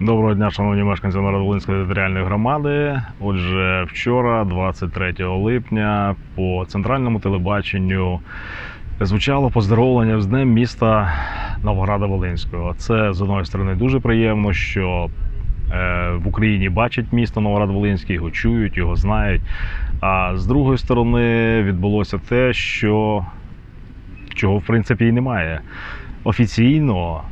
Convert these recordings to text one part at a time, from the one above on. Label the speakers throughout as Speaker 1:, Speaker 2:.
Speaker 1: Доброго дня, шановні мешканці Нововолинської територіальної громади. Отже, вчора, 23 липня, по центральному телебаченню звучало поздоровлення з днем міста Новограда Волинського. Це з одної сторони дуже приємно, що е, в Україні бачать місто Новоград Волинський, його чують, його знають. А з другої сторони відбулося те, що чого в принципі і немає. Офіційно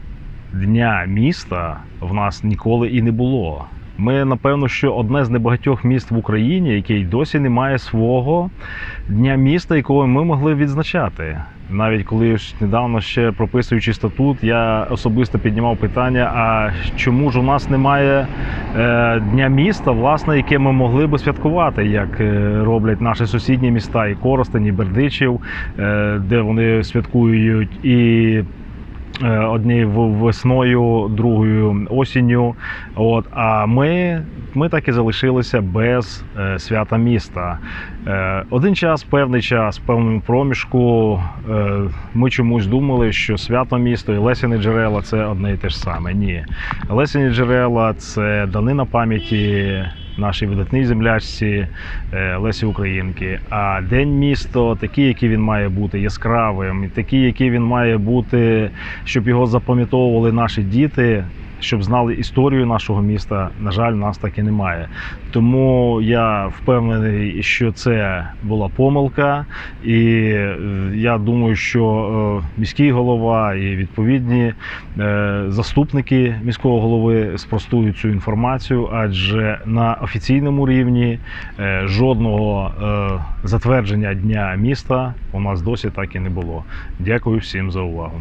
Speaker 1: дня міста в нас ніколи і не було. Ми, напевно, що одне з небагатьох міст в Україні, яке й досі не має свого дня міста, якого ми могли відзначати. Навіть коли недавно ще прописуючи статут, я особисто піднімав питання: а чому ж у нас немає е, дня міста, власне, яке ми могли би святкувати, як е, роблять наші сусідні міста, і Коростень, і Бердичів, е, де вони святкують і однією весною, другою осінню. От, а ми, ми так і залишилися без е, свята міста. Е, один час, певний час, певному проміжку е, ми чомусь думали, що свято місто і Лесіни джерела це одне і те ж саме. Ні. Лесіні джерела це данина пам'яті нашій видатній землячці е, Лесі Українки. А день місто такий, який він має бути яскравим, такий, який він має бути, щоб його запам'ятовували наші діти. Щоб знали історію нашого міста, на жаль, нас так і немає. Тому я впевнений, що це була помилка, і е, я думаю, що е, міський голова і відповідні е, заступники міського голови спростують цю інформацію, адже на офіційному рівні жодного затвердження дня міста у нас досі так і не було. Дякую всім за увагу.